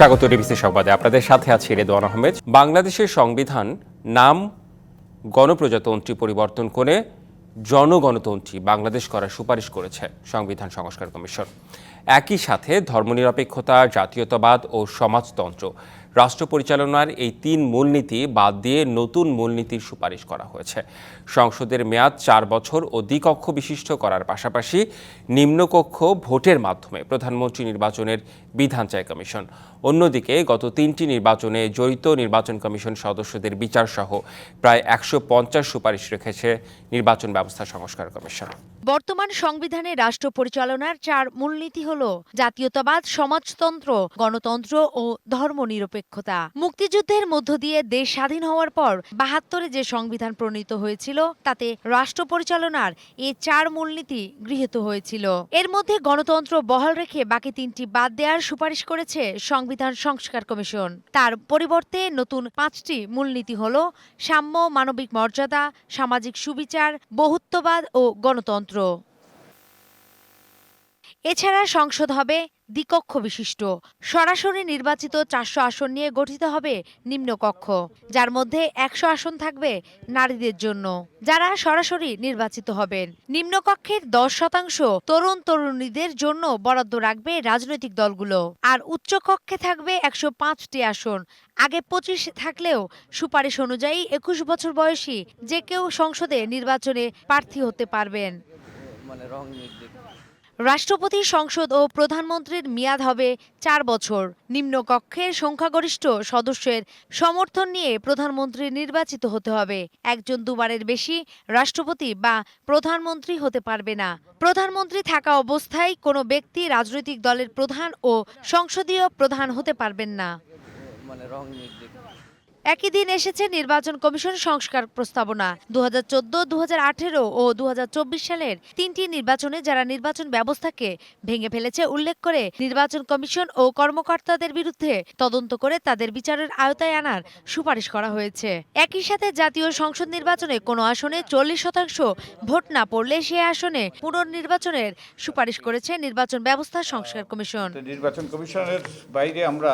স্বাগত ডিবিসি সংবাদে। আপনাদের সাথে আছি রেদওয়ান আহমেদ। বাংলাদেশের সংবিধান নাম গণপ্রজাতন্ত্রী পরিবর্তন করে জনগণতন্ত্রী বাংলাদেশ করার সুপারিশ করেছে সংবিধান সংস্কার কমিশন। একই সাথে ধর্মনিরপেক্ষতা, জাতীয়তাবাদ ও সমাজতন্ত্র, রাষ্ট্র পরিচালনার এই তিন মূলনীতি বাদ দিয়ে নতুন মূলনীতির সুপারিশ করা হয়েছে। সংসদের মেয়াদ চার বছর ও দ্বিকক্ষ বিশিষ্ট করার পাশাপাশি নিম্নকক্ষ ভোটের মাধ্যমে প্রধানমন্ত্রী নির্বাচনের বিধান চায় কমিশন। অন্যদিকে গত তিনটি নির্বাচনে জড়িত নির্বাচন কমিশন সদস্যদের বিচার সহ প্রায় একশো পঞ্চাশ সুপারিশ রেখেছে নির্বাচন ব্যবস্থা সংস্কার কমিশন। বর্তমান সংবিধানে রাষ্ট্র পরিচালনার চার মূলনীতি হল জাতীয়তাবাদ, সমাজতন্ত্র, গণতন্ত্র ও ধর্মনিরপেক্ষতা। মুক্তিযুদ্ধের মধ্য দিয়ে দেশ স্বাধীন হওয়ার পর বাহাত্তরে যে সংবিধান প্রণীত হয়েছিল তাতে রাষ্ট্র পরিচালনার এই চার মূলনীতি গৃহীত হয়েছিল। এর মধ্যে গণতন্ত্র বহাল রেখে বাকি তিনটি বাদ দেওয়ার সুপারিশ করেছে সংবিধান সংস্কার কমিশন। তার পরিবর্তে নতুন পাঁচটি মূলনীতি হল সাম্য, মানবিক মর্যাদা, সামাজিক সুবিচার, বহুত্ববাদ ও গণতন্ত্র। এছাড়া সংসদ হবে দ্বিকক্ষ বিশিষ্ট। সরাসরি নির্বাচিত চারশো আসন নিয়ে গঠিত হবে নিম্নকক্ষ, যার মধ্যে একশো আসন থাকবে নারীদের জন্য। যারা সরাসরি নির্বাচিত হবেন, নিম্নকক্ষের দশ শতাংশ তরুণ তরুণীদের জন্য বরাদ্দ রাখবে রাজনৈতিক দলগুলো। আর উচ্চকক্ষে থাকবে একশো পাঁচটি আসন। আগে পঁচিশ থাকলেও সুপারিশ অনুযায়ী একুশ বছর বয়সী যে কেউ সংসদে নির্বাচনে প্রার্থী হতে পারবেন। মানে রং রাষ্ট্রপতি, সংসদ ও প্রধানমন্ত্রীর মেয়াদ হবে চার বছর। নিম্নকক্ষের সংখ্যাগরিষ্ঠ সদস্যের সমর্থন নিয়ে প্রধানমন্ত্রী নির্বাচিত হতে হবে। একজন দুবারের বেশি রাষ্ট্রপতি বা প্রধানমন্ত্রী হতে পারবে না। প্রধানমন্ত্রী থাকা অবস্থায় কোনো ব্যক্তি রাজনৈতিক দলের প্রধান ও সংসদীয় প্রধান হতে পারবেন না। মানে একই দিন এসেছে নির্বাচন কমিশন সংস্কার প্রস্তাবনা। দু হাজার চোদ্দ দু ও দু হাজার চব্বিশ সালের তিনটি নির্বাচনে যারা নির্বাচন ব্যবস্থাকে ভেঙে ফেলেছে উল্লেখ করে নির্বাচন কমিশন ও কর্মকর্তাদের বিরুদ্ধে তদন্ত করে তাদের বিচারের আওতায় আনার সুপারিশ করা হয়েছে। একই সাথে জাতীয় সংসদ নির্বাচনে কোনো আসনে চল্লিশ শতাংশ ভোট না পড়লে সে আসনে পুনর্নির্বাচনের সুপারিশ করেছে নির্বাচন ব্যবস্থা সংস্কার কমিশন। নির্বাচন কমিশনের বাইরে আমরা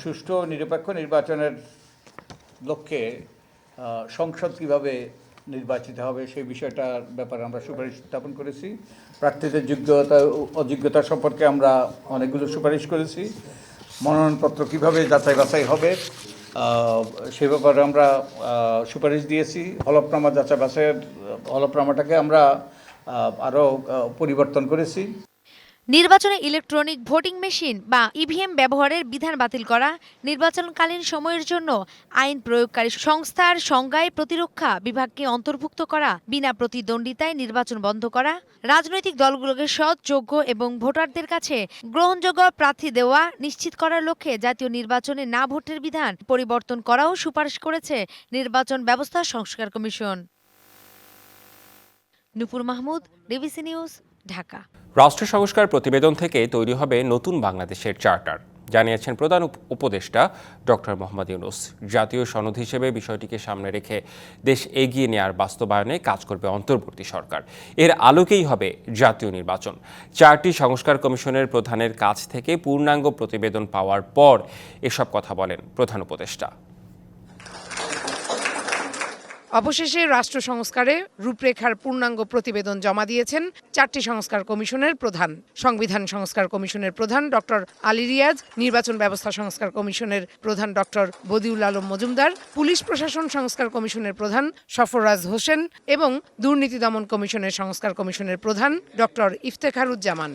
সুষ্ঠু নিরপেক্ষ নির্বাচনের লক্ষ্যে সংসদ কীভাবে নির্বাচিত হবে সেই বিষয়টার ব্যাপারে আমরা সুপারিশ উত্থাপন করেছি। প্রার্থীদের যোগ্যতা অযোগ্যতা সম্পর্কে আমরা অনেকগুলো সুপারিশ করেছি। মনোনয়নপত্র কীভাবে যাচাই বাছাই হবে সে ব্যাপারে আমরা সুপারিশ দিয়েছি। হলফনামা যাচাই বাছাইয়ের, হলফনামাটাকে আমরা আরও পরিবর্তন করেছি। নির্বাচনে ইলেকট্রনিক ভোটিং মেশিন বা ইভিএম ব্যবহারের বিধান বাতিল করা, নির্বাচনকালীন সময়ের জন্য আইন প্রয়োগকারী সংস্থার সংজ্ঞায় প্রতিরক্ষা বিভাগকে অন্তর্ভুক্ত করা, বিনা প্রতিদ্বন্দ্বিতায় নির্বাচন বন্ধ করা, রাজনৈতিক দলগুলোকে সৎ যোগ্য এবং ভোটারদের কাছে গ্রহণযোগ্য প্রার্থী দেওয়া নিশ্চিত করার লক্ষ্যে জাতীয় নির্বাচনে না ভোটের বিধান পরিবর্তন করাও সুপারিশ করেছে নির্বাচন ব্যবস্থা সংস্কার commission. Nupur Mahmud, DBC news Dhaka. রাষ্ট্র সংস্কার প্রতিবেদন থেকে তৈরি হবে নতুন বাংলাদেশের চার্টার। জানিয়েছেন প্রধান উপ- উপদেষ্টা ডক্টর মোহাম্মদ ইউনুস। জাতীয় সনদ হিসেবে বিষয়টিকে সামনে রেখে দেশ এগিয়ে নেয়ার বাস্তবায়নে কাজ করবে অন্তর্বর্তী সরকার। এর আলোকেই হবে জাতীয় নির্বাচন। চারটি সংস্কার কমিশনের প্রধানের কাছ থেকে পূর্ণাঙ্গ প্রতিবেদন পাওয়ার পর এসব কথা বলেন প্রধান উপদেষ্টা। অবশেষে রাষ্ট্র সংস্কারে রূপরেখার পূর্ণাঙ্গ প্রতিবেদন জমা দিয়েছেন চারটি সংস্কার কমিশনের প্রধান। সংবিধান সংস্কার কমিশনের প্রধান ডক্টর আলী রিয়াজ, নির্বাচন ব্যবস্থা সংস্কার কমিশনের প্রধান ডক্টর বদিউল আলম মজুমদার, পুলিশ প্রশাসন সংস্কার কমিশনের প্রধান সফররাজ হোসেন এবং দুর্নীতি দমন কমিশনের সংস্কার কমিশনের প্রধান ডক্টর ইফতেখারুজ্জামান।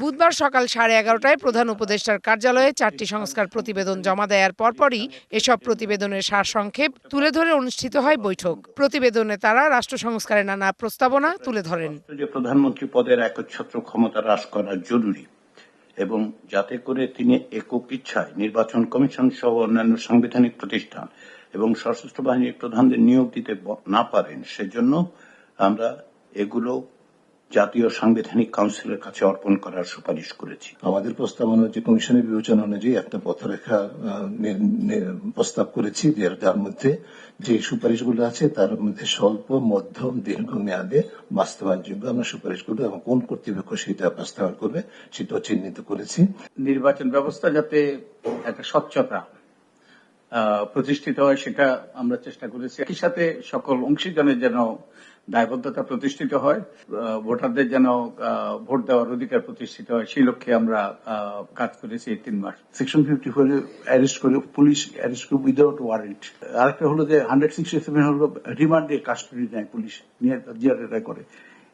বুধবার সকাল সাড়ে এগারোটায় প্রধান উপদেষ্টার কার্যালয়ে চারটি সংস্কার প্রতিবেদন জমা দেওয়ার পরপরই এসব প্রতিবেদনের সারসংক্ষেপ তুলে ধরে অনুষ্ঠিত হয় বৈঠক। প্রতিবেদনে তারা রাষ্ট্র সংস্কারের নানা প্রস্তাবনা তুলে ধরেন। যে প্রধানমন্ত্রী পদের একচ্ছত্র ক্ষমতা হ্রাস করা জরুরি এবং যাতে করে তিনি একক ইচ্ছায় নির্বাচন কমিশন সহ অন্যান্য সাংবিধানিক প্রতিষ্ঠান এবং সশস্ত্র বাহিনীর প্রধানদের নিয়োগ দিতে না পারেন, সেজন্য আমরা এগুলো জাতীয় সাংবিধানিক কাউন্সিলের কাছে অর্পণ করার সুপারিশ করেছি। আমাদের প্রস্তাবনা যে কমিশনের বিবেচনা অনুযায়ী একটা পথরেখা প্রস্তাব করেছি যার মধ্যে যে সুপারিশগুলো আছে তার মধ্যে স্বল্প মধ্যম দীর্ঘ মেয়াদে বাস্তবায়নযোগ্য আমরা সুপারিশগুলো এবং কোন কর্তৃপক্ষ সেটা বাস্তবায়ন করবে সেটাও চিহ্নিত করেছি। নির্বাচন ব্যবস্থা যাতে একটা স্বচ্ছতা আহ, প্রতিষ্ঠিত হয় সেটা আমরা চেষ্টা করেছি। একই সাথে সকল অংশীজনের যেন দায়বদ্ধতা প্রতিষ্ঠিত হয় ভোটারদের যেন ভোট দেওয়ার অধিকার প্রতিষ্ঠিত হয়, সেই লক্ষ্যে আমরা কাজ করেছি এই তিন মাস। সেকশন ফিফটি ফোর অ্যারেস্ট করে পুলিশ অ্যারেস্ট করে উইদাউট ওয়ারেন্ট আরেকটা হলো যে হান্ড্রেড সিক্সটি সেভেন হলো রিমান্ডে কাস্টডি নেয় পুলিশ নিয়ে করে।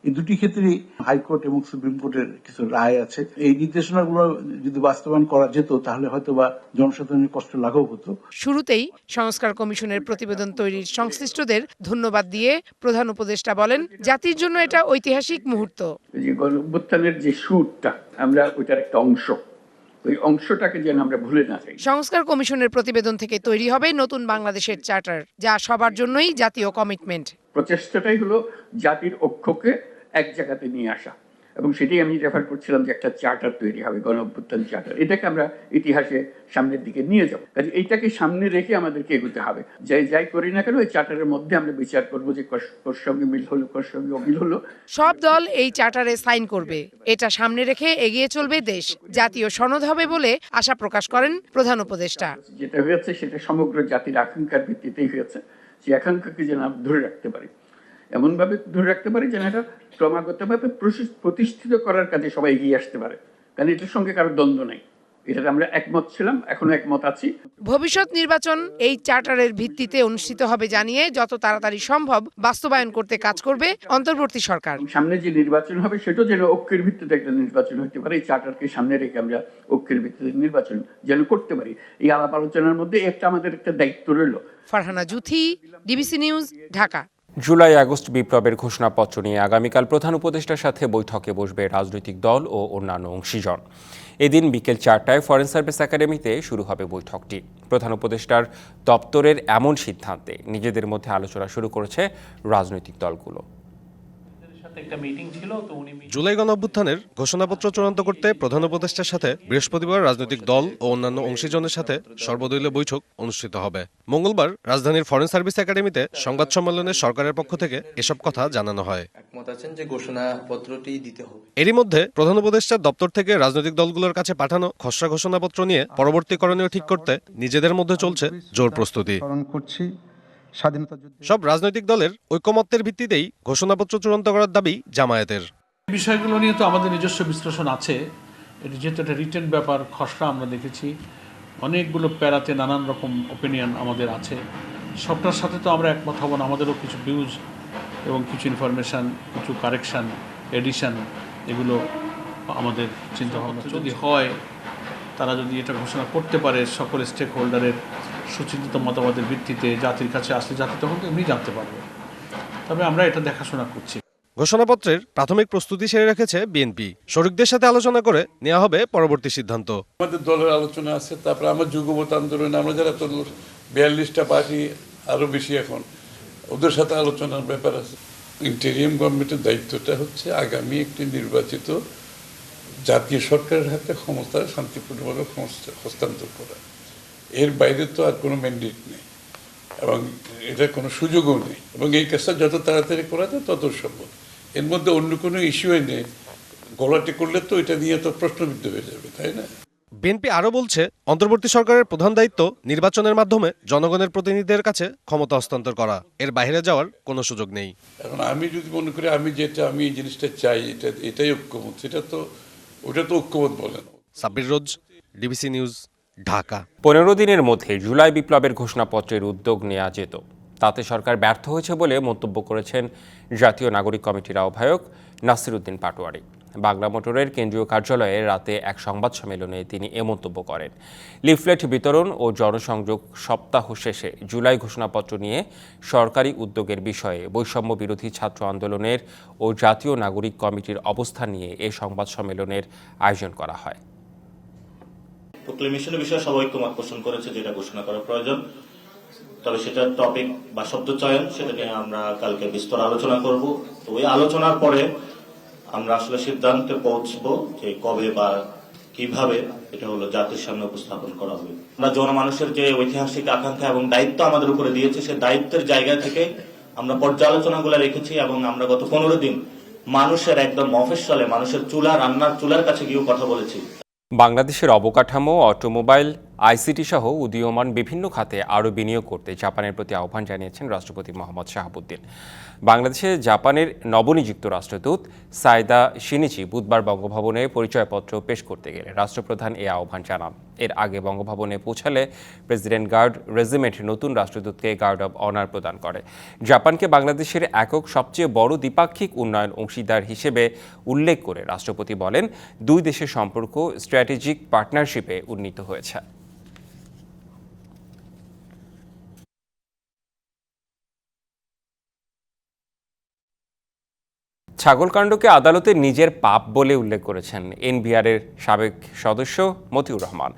এই দুটি ক্ষেত্রেই হাইকোর্ট এবং সুপ্রিম কোর্টের কিছু রায় আছে। এই নির্দেশনাগুলো যদি বাস্তবায়ন করা যেত তাহলে হয়তো বা জনসাধারণের কষ্ট লাঘব হতো। শুরুতেই সংস্কার কমিশনের প্রতিবেদন তৈরির সংশ্লিষ্টদের ধন্যবাদ দিয়ে প্রধান উপদেষ্টা বলেন জাতির জন্য এটা ঐতিহাসিক মুহূর্ত। যে গণ অভ্যুত্থানের যে সুরটা আমরা ওইটার একটা অংশ। ওই অংশটাকে যেন আমরা ভুলে না যাই। সংস্কার কমিশনের প্রতিবেদন থেকে তৈরি হবে নতুন বাংলাদেশের চার্টার যা সবার জন্যই জাতীয় কমিটমেন্ট। প্রচেষ্টাটাই হলো জাতির অক্ষকে এক জায়গাতে নিয়ে আসা। এবং সেটাই আমি রেফার করছিলাম যে একটা চার্টার তৈরি হবে গণ অভ্যুত্থান চার্টার এটাকে আমরা ইতিহাসে সামনের দিকে নিয়ে যাব। কাজে এইটাকে সামনে রেখে আমাদেরকে এগোতে হবে। যাই যাই করি না কেন ওই চার্টারের মধ্যে আমরা বিচার করব যে কোর সঙ্গে মিল হলো কোর সঙ্গে অমিল হলো। সব দল এই চার্টারে সাইন করবে। এটা সামনে রেখে এগিয়ে চলবে দেশ। জাতীয় সনদ হবে বলে আশা প্রকাশ করেন প্রধান উপদেষ্টা। যেটা হয়েছে সেটা সমগ্র জাতির আকাঙ্ক্ষার ভিত্তিতেই হয়েছে। সেই আকাঙ্ক্ষাকে যেন আমরা ধরে রাখতে পারি। এমনভাবে ধরে রাখতে পারি যেন এটা ক্রমাগতভাবে প্রতিষ্ঠিত করার কাজে সবাই এগিয়ে আসতে পারে। কারণ এটার সঙ্গে কারও দ্বন্দ্ব নাই। এটাতে আমরা একমত ছিলাম এখনও একমত আছি। ভবিষ্যৎ নির্বাচন এই চার্টারের ভিত্তিতে অনুষ্ঠিত হবে জানিয়ে যত তাড়াতাড়ি সম্ভব বাস্তবায়ন করতে কাজ করবে অন্তর্বর্তী সরকার। সামনে যে নির্বাচন হবে সেটাও যেন ঐক্যের ভিত্তিতে একটা নির্বাচন হতে পারে। এই চার্টারকে সামনে রেখে আমরা ঐক্যের ভিত্তিতে নির্বাচন যেন করতে পারি। এই আলাপ আলোচনার মধ্যে একটা আমাদের একটা দায়িত্ব রইল। Farhana Juthi DBC news Dhaka. July August বিপ্লবের ঘোষণাপত্র নিয়ে আগামীকাল প্রধান উপদেষ্টার সাথে বৈঠকে বসবে রাজনৈতিক দল ও অন্যান্য অংশীজন। এদিন বিকেল চারটায় ফরেন সার্ভিস একাডেমিতে শুরু হবে বৈঠকটি। প্রধান উপদেষ্টার দপ্তরের এমন সিদ্ধান্তে নিজেদের মধ্যে আলোচনা শুরু করেছে রাজনৈতিক দলগুলো। জুলাই গণ অভ্যুত্থানের ঘোষণাপত্র চূড়ান্ত করতে প্রধান উপদেষ্টার সাথে বৃহস্পতিবার রাজনৈতিক দল ও অন্যান্য অংশীজনের সাথে সর্বদলীয় বৈঠক অনুষ্ঠিত হবে। মঙ্গলবার রাজধানীর ফরেন সার্ভিস একাডেমিতে সংবাদ সম্মেলনে সরকারের পক্ষ থেকে এসব কথা জানানো হয়। একমত আছেন যে ঘোষণাপত্রটি দিতে হবে। এরই মধ্যে প্রধান উপদেষ্টার দপ্তর থেকে রাজনৈতিক দলগুলোর কাছে পাঠানো খসড়া ঘোষণাপত্র নিয়ে পরবর্তী করণীয় ঠিক করতে নিজেদের মধ্যে চলছে জোর প্রস্তুতি। করছি। স্বাধীনতা যুদ্ধ। সব রাজনৈতিক দলের ঐকমত্যের ভিত্তিতেই ঘোষণাপত্র চূড়ান্ত করার দাবি জামায়াতের। বিষয়গুলো নিয়ে তো আমাদের নিজস্ব বিশ্লেষণ আছে। এটি যেহেতু একটা রিটেন ব্যাপার খসড়া আমরা দেখেছি। অনেকগুলো প্যারাতে নানান রকম ওপিনিয়ন আমাদের আছে। সবটার সাথে তো আমরা একমত হব না আমাদেরও কিছু ভিউজ এবং কিছু ইনফরমেশান কিছু কারেকশান এডিশন এগুলো আমাদের চিন্তা ভাবনা যদি হয় তারা যদি এটা ঘোষণা করতে পারে সকল স্টেক হোল্ডারের সুচিন্তিত মতামতের ভিত্তিতে জাতির কাছে আসলে জাতি তখন এমনি জানতে পারবে। তবে আমরা এটা দেখাশোনা করছি। ঘোষণাপত্রের প্রাথমিক প্রস্তুতি সেরে রেখেছে বিএনপি। শরিকদের সাথে আলোচনা করে নেওয়া হবে পরবর্তী সিদ্ধান্ত। আমাদের দলের আলোচনা আছে তারপরে আমার যুগবত আন্দোলন আমরা যারা তো বিয়াল্লিশটা পার্টি আরও বেশি এখন ওদের সাথে আলোচনার ব্যাপার আছে। ইন্টেরিয়াম গভর্নমেন্টের দায়িত্বটা হচ্ছে আগামী একটি নির্বাচিত জাতীয় সরকারের হাতে ক্ষমতা শান্তিপূর্ণভাবে হস্তান্তর করা। এর বাইরে তো আর কোনো ম্যান্ডেট নেই। এবং এটার কোনো সুযোগও নেই। এবং এই কাজটা যত তাড়াতাড়ি করা যায় তত সম্ভব। এর মধ্যে অন্য কোনো ইস্যু নেই। গলাটি করলে তো এটা নিয়ে তো প্রশ্নবিদ্ধ হয়ে যাবে তাই না? বিএনপি আরও বলছে অন্তর্বর্তী সরকারের প্রধান দায়িত্ব নির্বাচনের মাধ্যমে জনগণের প্রতিনিধিদের কাছে ক্ষমতা হস্তান্তর করা। এর বাইরে যাওয়ার কোনো সুযোগ নেই। এখন আমি যদি মনে করি আমি যেটা আমি এই জিনিসটা চাই এটা এটাই ঐক্যমত। সেটা তো ওটা তো ঐক্যমত বলে না। Sabbir Roz DBC news. Dhaka. পনেরো দিনের মধ্যে জুলাই বিপ্লবের ঘোষণাপত্রের উদ্যোগ নেওয়া যেত। তাতে সরকার ব্যর্থ হয়েছে বলে মন্তব্য করেছেন জাতীয় নাগরিক কমিটির আহ্বায়ক নাসিরুদ্দিন পাটোয়ারি। বাংলা মোটরের কেন্দ্রীয় কার্যালয়ে রাতে এক সংবাদ সম্মেলনে তিনি এ মন্তব্য করেন। লিফলেট বিতরণ ও জনসংযোগ সপ্তাহ শেষে জুলাই ঘোষণাপত্র নিয়ে সরকারি উদ্যোগের বিষয়ে বৈষম্য বিরোধী ছাত্র আন্দোলনের ও জাতীয় নাগরিক কমিটির অবস্থান নিয়ে এ সংবাদ সম্মেলনের আয়োজন করা হয়। প্রোক্লেমেশনের বিষয়ে সবাই ঐক্যমত পোষণ করেছে যেটা ঘোষণা করা প্রয়োজন। তবে সেটা টপিক বা শব্দ চয়ন, সেটা নিয়ে আমরা কালকে বিস্তর আলোচনা করব। তো ওই আলোচনার পরে আমরা আসলে সিদ্ধান্তে পৌঁছবো যে কবে বা কীভাবে এটা হলো জাতির সামনে উপস্থাপন করা হবে। আমরা জনমানুষের যে ঐতিহাসিক আকাঙ্ক্ষা এবং দায়িত্ব আমাদের উপরে দিয়েছে, সে দায়িত্বের জায়গা থেকে আমরা পর্যালোচনাগুলো রেখেছি এবং আমরা গত পনেরো দিন মানুষের একদম মফস্বলে মানুষের চুলা রান্নার চুলার কাছে গিয়েও কথা বলেছি। বাংলাদেশের অবকাঠামো, অটোমোবাইল আইসিটি সহ উদীয়মান বিভিন্ন খাতে আরও বিনিয়োগ করতে জাপানের প্রতি আহ্বান জানিয়েছেন রাষ্ট্রপতি মোহাম্মদ শাহাবুদ্দিন। বাংলাদেশে জাপানের নবনিযুক্ত রাষ্ট্রদূত সাইদা সিনিচি বুধবার বঙ্গভবনে পরিচয়পত্র পেশ করতে গেলে রাষ্ট্রপ্রধান এ আহ্বান জানান। এর আগে বঙ্গভবনে পৌঁছালে প্রেসিডেন্ট গার্ড রেজিমেন্ট নতুন রাষ্ট্রদূতকে গার্ড অব অনার প্রদান করে। জাপানকে বাংলাদেশের একক সবচেয়ে বড় দ্বিপাক্ষিক উন্নয়ন অংশীদার হিসেবে উল্লেখ করে রাষ্ট্রপতি বলেন, দুই দেশের সম্পর্ক স্ট্র্যাটেজিক পার্টনারশিপে উন্নীত হয়েছে। ছাগলকাণ্ডকে আদালতে নিজের পাপ বলে উল্লেখ করেছেন এনবিআরের সাবেক সদস্য মতিউর রহমান।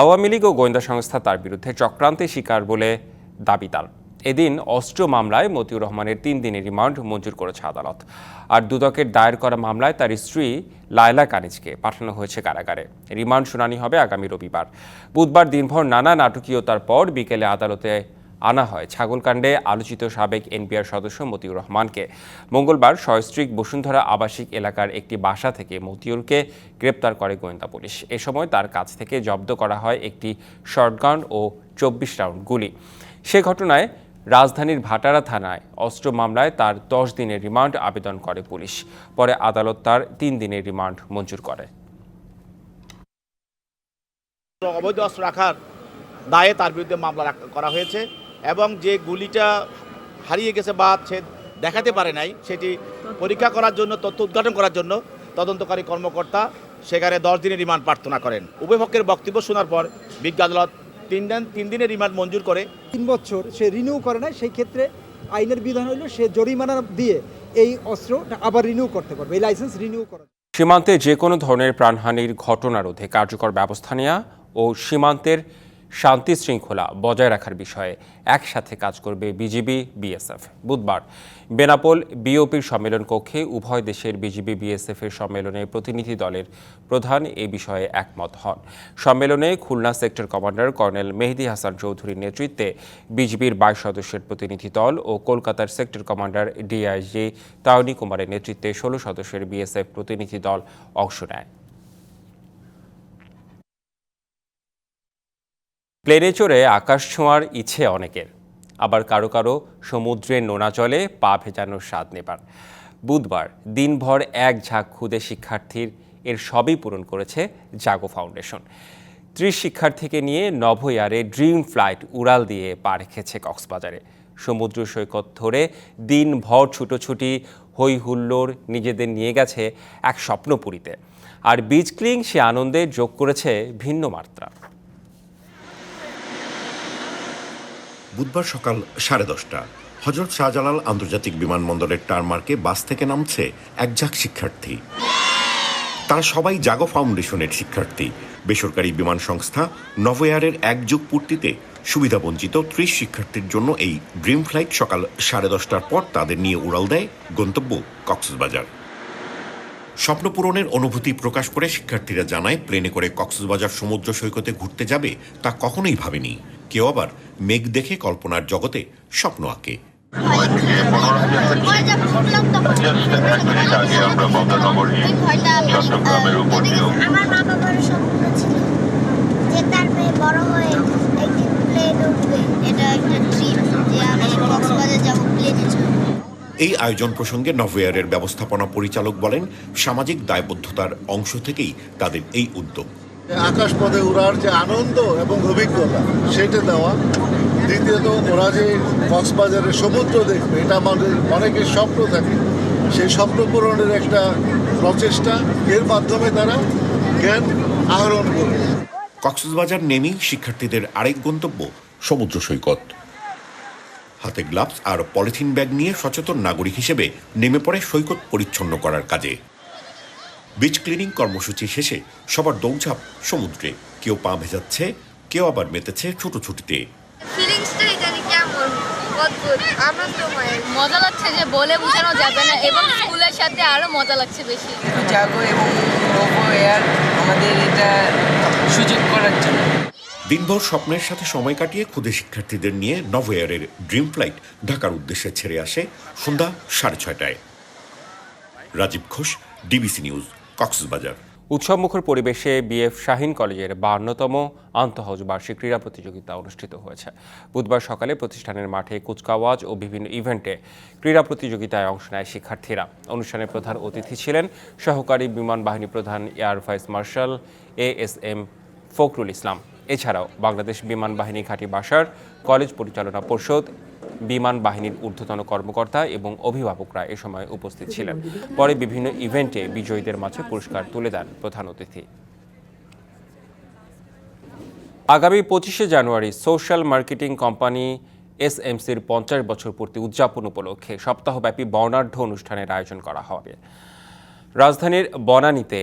আওয়ামী লীগ ও গোয়েন্দা সংস্থা তার বিরুদ্ধে চক্রান্তে শিকার বলে দাবি তার। এদিন অস্ত্র মামলায় মতিউর রহমানের তিন দিনের রিমান্ড মঞ্জুর করেছে আদালত। আর দুদকের দায়ের করা মামলায় তার স্ত্রী লায়লা কানিজকে পাঠানো হয়েছে কারাগারে। রিমান্ড শুনানি হবে আগামী রবিবার। বুধবার দিনভর নানা নাটকীয়তার পর বিকেলে আদালতে আনা হয়। ছাগলকাণ্ডে আলোচিত সাবেক এনপিআর সদস্য মতিউর রহমানকে। মঙ্গলবার সস্ত্রীক বসুন্ধরা আবাসিক এলাকার একটি বাসা থেকে মতিউরকে গ্রেপ্তার করে গোয়েন্দা পুলিশ। এ সময় তার কাছ থেকে জব্দ করা হয় একটি শর্টগান ও চব্বিশ রাউন্ড গুলি। সে ঘটনায় রাজধানীর ভাটারা থানায় অস্ত্র মামলায় তার দশ দিনের রিমান্ড আবেদন করে পুলিশ। পরে আদালত তার তিন দিনের রিমান্ড মঞ্জুর করে। অবৈধ অস্ত্র রাখার দায়ে তার বিরুদ্ধে মামলা করা হয়েছে। এবং যে গুলিটা হারিয়ে গেছে বা সে দেখাতে পারে নাই সেটি পরীক্ষা করার জন্য তথ্য উদ্ঘাটন করার জন্য তদন্তকারী কর্মকর্তা সেখানে দশ দিনের রিমান্ড প্রার্থনা করেন। উভয় পক্ষের বক্তব্য শোনার পর বিজ্ঞ আদালত তিন দিন তিন দিনের রিমান্ড মঞ্জুর করে তিন বছর সে রিনিউ করে না সেই ক্ষেত্রে আইনের বিধান হলো সে জরিমানা দিয়ে এই অস্ত্রটা আবার রিনিউ করতে পারবে এই লাইসেন্স রিনিউ করা। সীমান্তে যে কোনো ধরনের প্রাণহানির ঘটনা রোধে কার্যকর ব্যবস্থা নেওয়া ও সীমান্তের শান্তি শৃঙ্খলা বজায় রাখার বিষয়ে একসাথে কাজ করবে বিজিবি, বিএসএফ। বুধবার বেনাপোল বিওপির সম্মেলন কক্ষে উভয় দেশের বিজিবি, বিএসএফ এর সম্মেলনে প্রতিনিধি দলের প্রধান এ বিষয়ে একমত হন। সম্মেলনে Khulna sector commander colonel Mehedi Hasan চৌধুরীর নেতৃত্বে বিজিবির বাইশ সদস্যের প্রতিনিধি দল ও কলকাতার সেক্টর কমান্ডার ডিআইজি তাওনি কুমারের নেতৃত্বে ষোলো সদস্যের বিএসএফ প্রতিনিধি দল অংশ নেয়। প্লেনে চড়ে আকাশ ছোঁয়ার ইচ্ছে অনেকের। আবার কারও কারও সমুদ্রের নোনা জলে পা ভেজানোর স্বাদ নেবার। বুধবার দিনভর এক ঝাঁক খুদে শিক্ষার্থীর, এর সবই পূরণ করেছে জাগো ফাউন্ডেশন। ত্রিশ শিক্ষার্থীকে নিয়ে নভোয়ারে ড্রিম ফ্লাইট উড়াল দিয়ে পা রেখেছে কক্সবাজারে। সমুদ্র সৈকত ধরে দিনভর ছুটোছুটি হই হুল্লোড় নিজেদের নিয়ে গেছে এক স্বপ্নপুরীতে। আর বিচ ক্লিং সে আনন্দে যোগ করেছে ভিন্ন মাত্রা। বুধবার সকাল সাড়ে দশটা, হজরত শাহজালাল আন্তর্জাতিক বিমানবন্দরের টারমার্কে বাস থেকে নামছে এক ঝাঁক শিক্ষার্থী। তারা সবাই জাগো ফাউন্ডেশনের শিক্ষার্থী। বেসরকারি বিমান সংস্থা নভোয়ারের এক যুগ পূর্তিতে সুবিধাবঞ্চিত ত্রিশ শিক্ষার্থীর জন্য এই ড্রিম ফ্লাইট সকাল সাড়ে দশটার পর তাদের নিয়ে উড়াল দেয় গন্তব্য কক্সবাজার। স্বপ্নপূরণের অনুভূতি প্রকাশ করে শিক্ষার্থীরা জানায়, প্লেনে করে কক্সবাজার সমুদ্র সৈকতে ঘুরতে যাবে তা কখনোই ভাবেনি। কেউ আবার মেঘ দেখে কল্পনার জগতে স্বপ্ন আঁকে। এই আয়োজন প্রসঙ্গে নভোয়ারের ব্যবস্থাপনা পরিচালক বলেন, সামাজিক দায়বদ্ধতার অংশ থেকেই তাদের এই উদ্যোগ। আকাশপথে উড়ার যে আনন্দ এবং অভিজ্ঞতা, সেটা দেওয়া। দ্বিতীয়ত, ওরা যে কক্সবাজারের সমুদ্র দেখবে, এটা আমাদের অনেকের স্বপ্ন থাকে। সেই স্বপ্ন পূরণের একটা প্রচেষ্টা, এর মাধ্যমে তারা জ্ঞান আহরণ করবে। কক্সবাজার নেমেই শিক্ষার্থীদের আরেক গন্তব্য, সমুদ্র সৈকত। হাতে গ্লাভস আর পলিথিন ব্যাগ নিয়ে সচেতন নাগরিক হিসেবে নেমে পড়ে সৈকত পরিচ্ছন্ন করার কাজে। বিচ ক্লিনিং কর্মসূচি শেষে সবার দৌড়ঝাঁপ সমুদ্রে। কেউ পা ভেজাচ্ছে কেউ আবার মেতেছে ছুটোছুটিতে কেমন? অদ্ভুত আনন্দময়। মজা লাগছে যে বলে বোঝানো যাবে না এবং স্কুলের সাথে আরও মজা লাগছে বেশি। জাগো এবং নোভো এয়ার আমাদের এটা সুযোগ করার জন্য। দিনভর স্বপ্নের সাথে সময় কাটিয়ে ক্ষুদে শিক্ষার্থীদের নিয়ে নভোয়ারের ড্রিম ফ্লাইট ঢাকার উদ্দেশ্যে ছেড়ে আসে সন্ধ্যা সাড়ে ছয়টায়। Rajib Ghosh DBC news. Cox's Bazar. উৎসবমুখর পরিবেশে বিএফ শাহিন কলেজের বান্নতম আন্তঃহজ বার্ষিক ক্রীড়া প্রতিযোগিতা অনুষ্ঠিত হয়েছে। বুধবার সকালে প্রতিষ্ঠানের মাঠে কুচকাওয়াজ ও বিভিন্ন ইভেন্টে ক্রীড়া প্রতিযোগিতায় অংশ নেয় শিক্ষার্থীরা। অনুষ্ঠানে প্রধান অতিথি ছিলেন সহকারী বিমান বাহিনী প্রধান air vice marshal A S M Fakhrul Islam. এছাড়াও বাংলাদেশ বিমান বাহিনী ঘাঁটি বাসার কলেজ পরিচালনা পর্ষদ বিমান বাহিনীর ঊর্ধ্বতন কর্মকর্তা এবং অভিভাবকরা এ সময় উপস্থিত ছিলেন। পরে বিভিন্ন ইভেন্টে বিজয়ীদের মাঝে পুরস্কার তুলে দেন প্রধান অতিথি। আগামী পঁচিশে জানুয়ারি সোশ্যাল মার্কেটিং কোম্পানি এসএমসির পঞ্চাশ বছর পূর্তি উদযাপন উপলক্ষে সপ্তাহব্যাপী বর্ণাঢ্য অনুষ্ঠানের আয়োজন করা হবে। রাজধানীর বনানীতে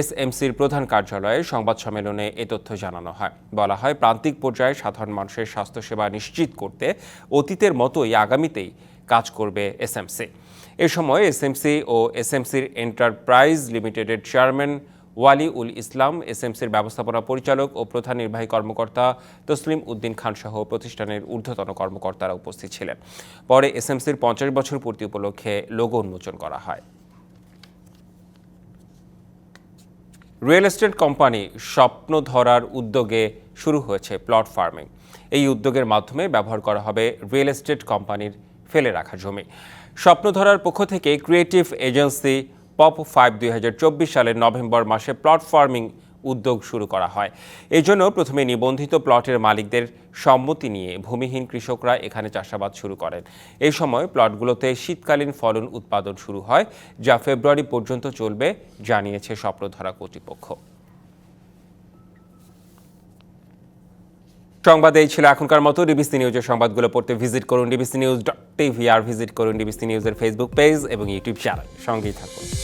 এসএমসির প্রধান কার্যালয়ে সংবাদ সম্মেলনে এ তথ্য জানানো হয়। বলা হয়, প্রান্তিক পর্যায়ে সাধারণ মানুষের স্বাস্থ্যসেবা নিশ্চিত করতে অতীতের মতোই আগামীতেই কাজ করবে এসএমসি। এ সময় এসএমসি ও এসএমসির এন্টারপ্রাইজ লিমিটেডের চেয়ারম্যান ওয়ালি উল ইসলাম, এসএমসির ব্যবস্থাপনা পরিচালক ও প্রধান নির্বাহী কর্মকর্তা তসলিম উদ্দিন খান সহ প্রতিষ্ঠানের ঊর্ধ্বতন কর্মকর্তারা উপস্থিত ছিলেন। পরে এসএমসির পঞ্চাশ বছর পূর্তি উপলক্ষে লোগো উন্মোচন করা হয়। রিয়েল এস্টেট কোম্পানি স্বপ্ন ধরার উদ্যোগে শুরু হয়েছে প্লট ফার্মিং এই উদ্যোগের মাধ্যমে ব্যবহার করা হবে রিয়েল এস্টেট কোম্পানির ফেলে রাখা জমি। স্বপ্ন ধরার পক্ষ থেকে ক্রিয়েটিভ এজেন্সি পপ ফাইভ দুই হাজার চব্বিশ সালের নভেম্বর মাসে প্লট ফার্মিং উদ্যোগ শুরু করা হয়। এই জন্য প্রথমে নিবন্ধিত প্লটের মালিকদের সম্মতি নিয়ে ভূমিহীন কৃষকরা এখানে চাষাবাদ শুরু করেন। এই সময় প্লটগুলোতে শীতকালীন ফলন উৎপাদন শুরু হয়, যা ফেব্রুয়ারি পর্যন্ত চলবে, জানিয়েছে স্বপ্নধরা কর্তৃপক্ষ। সংবাদ এই ছিল এখনকার মতো। ডিবিসি নিউজের সংবাদগুলো পড়তে ভিজিট করুন। ডিবিসি নিউজ ডট টিভি আর ভিজিট করুন ডিবিসি নিউজের ফেসবুক পেজ এবং ইউটিউব চ্যানেল সঙ্গেই থাকুন।